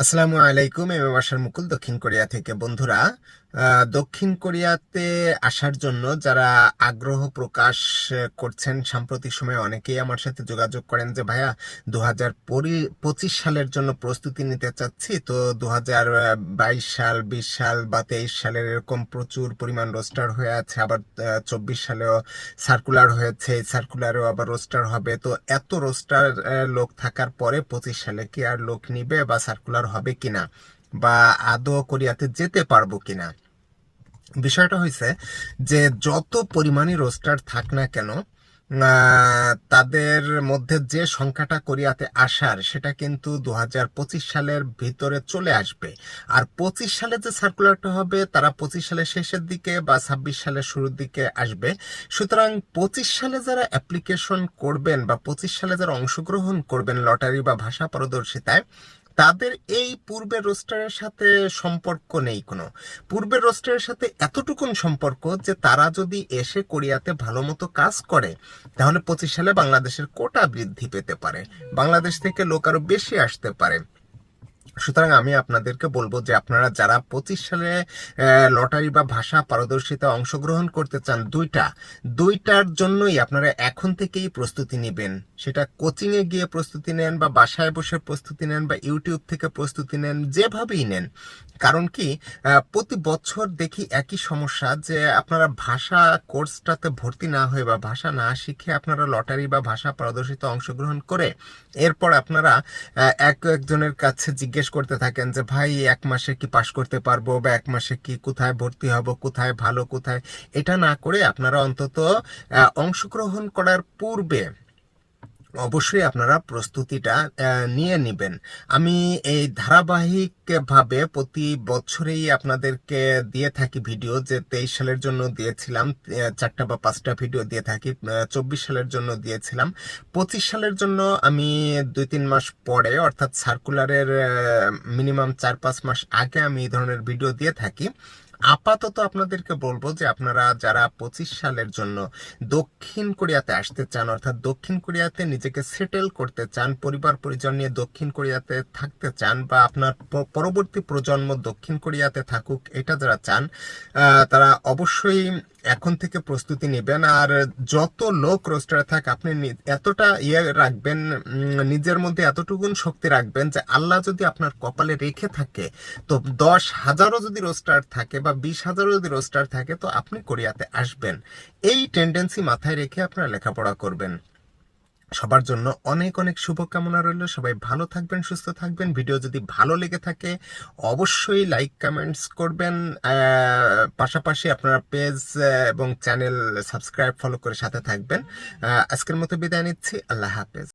আসসালামু আলাইকুম এম বাসার মুকুল দক্ষিণ কোরিয়া থেকে। বন্ধুরা দক্ষিণ কোরিয়াতে আসার জন্য যারা আগ্রহ প্রকাশ করছেন, সাম্প্রতিক সময়ে অনেকেই আমার সাথে যোগাযোগ করেন যে, ভাইয়া দু হাজার পঁচিশ সালের জন্য প্রস্তুতি নিতে চাচ্ছি। তো দু হাজার বাইশ সাল, বিশ সাল বা তেইশ সালের এরকম প্রচুর পরিমাণ রোস্টার হয়ে আছে। আবার চব্বিশ সালেও সার্কুলার হয়েছে সার্কুলারেও আবার রোস্টার হবে। তো এত রোস্টার লোক থাকার পরে পঁচিশ সালে কি আর লোক নিবে বা সার্কুলার হবে কিনা? বা আদৌ কোরিয়াতে যেতে পারব কিনা? বিষয়টা হয়েছে যে যত পরিমাণই রোস্টার থাক না কেন তাদের মধ্যে যে সংখ্যাটা কোরিয়াতে আসার সেটা কিন্তু দু হাজার পঁচিশ সালের ভিতরে চলে আসবে। আর পঁচিশ সালে যে সার্কুলারটা হবে, তারা পঁচিশ সালের শেষের দিকে বা ছাব্বিশ সালের শুরুর দিকে আসবে। সুতরাং পঁচিশ সালে যারা অ্যাপ্লিকেশন করবেন বা পঁচিশ সালে যারা অংশগ্রহণ করবেন লটারি বা ভাষা পারদর্শিতায় তাদের এই পূর্বের রোস্টারের সাথে সম্পর্ক নেই কোনো। পূর্বের রোস্টারের সাথে এতটুকুন সম্পর্ক যে তারা যদি এসে কোরিয়াতে ভালো মতো কাজ করে, তাহলে পঁচিশ সালে বাংলাদেশের কোটা বৃদ্ধি পেতে পারে। বাংলাদেশ থেকে লোক আরও বেশি আসতে পারে। সুতরাং আমি আপনাদেরকে বলব যে আপনারা যারা পঁচিশ সালে লটারি বা ভাষা পারদর্শিতা অংশগ্রহণ করতে চান, দুইটা, দুইটার জন্যই আপনারা এখন থেকেই প্রস্তুতি নেবেন। সেটা কোচিংয়ে গিয়ে প্রস্তুতি নেন বা বাসায় বসে প্রস্তুতি নেন বা ইউটিউব থেকে প্রস্তুতি নেন, যেভাবেই নেন। কারণ কি প্রতি বছর দেখি একই সমস্যা যে আপনারা ভাষা কোর্সটাতে ভর্তি না হয়ে বা ভাষা না শিখে আপনারা লটারি বা ভাষা পারদর্শিতা অংশগ্রহণ করে, এরপর আপনারা এক একজনের কাছে জিজ্ঞেস করতে থাকেন যে, ভাই, এক মাসে কি পাশ করতে পারব বা এক মাসে কি কোথায় ভর্তি হব, কোথায় ভালো, কোথায়? এটা না করে আপনারা অন্তত অংশগ্রহণ করার পূর্বে অবশ্যই আপনারা প্রস্তুতিটা নিয়ে নেবেন। আমি এই ধারাবাহিকভাবে প্রতি বছরেই আপনাদেরকে দিয়ে থাকি ভিডিও, যে তেইশ সালের জন্য দিয়েছিলাম চারটা বা পাঁচটা ভিডিও দিয়ে থাকি চব্বিশ সালের জন্য দিয়েছিলাম। পঁচিশ সালের জন্য আমি দুই তিন মাস পরে, অর্থাৎ সার্কুলারের মিনিমাম চার পাঁচ মাস আগে আমি এই ধরনের ভিডিও দিয়ে থাকি। আপাতত আপনাদেরকে বলব যে আপনারা যারা পঁচিশ সালের জন্য দক্ষিণ কোরিয়াতে আসতে চান, অর্থাৎ দক্ষিণ কোরিয়াতে নিজেকে সেটেল করতে চান, পরিবার পরিজন নিয়ে দক্ষিণ কোরিয়াতে থাকতে চান বা আপনার পরবর্তী প্রজন্ম দক্ষিণ কোরিয়াতে থাকুক, এটা যারা চান তারা অবশ্যই এখন থেকে প্রস্তুতি নেবেন। আর যত লোক রোস্টারে থাক, আপনি এতটা ইয়ে রাখবেন নিজের মধ্যে এতটুকুন শক্তি রাখবেন যে আল্লাহ যদি আপনার কপালে রেখে থাকে, তো দশ হাজারও যদি রোস্টার থাকে বা বিশ হাজারও যদি রোস্টার থাকে, তো আপনি কোরিয়াতে আসবেন। এই টেন্ডেন্সি মাথায় রেখে আপনারা লেখাপড়া করবেন। সবার জন্য অনেক অনেক শুভকামনা রইল। সবাই ভালো থাকবেন, সুস্থ থাকবেন। ভিডিও যদি ভালো লেগে থাকে, অবশ্যই লাইক কমেন্টস করবেন। পাশাপাশি আপনারা পেজ এবং চ্যানেল সাবস্ক্রাইব ফলো করে সাথে থাকবেন। আজকের মতো বিদায় নিচ্ছি। আল্লাহ হাফেজ।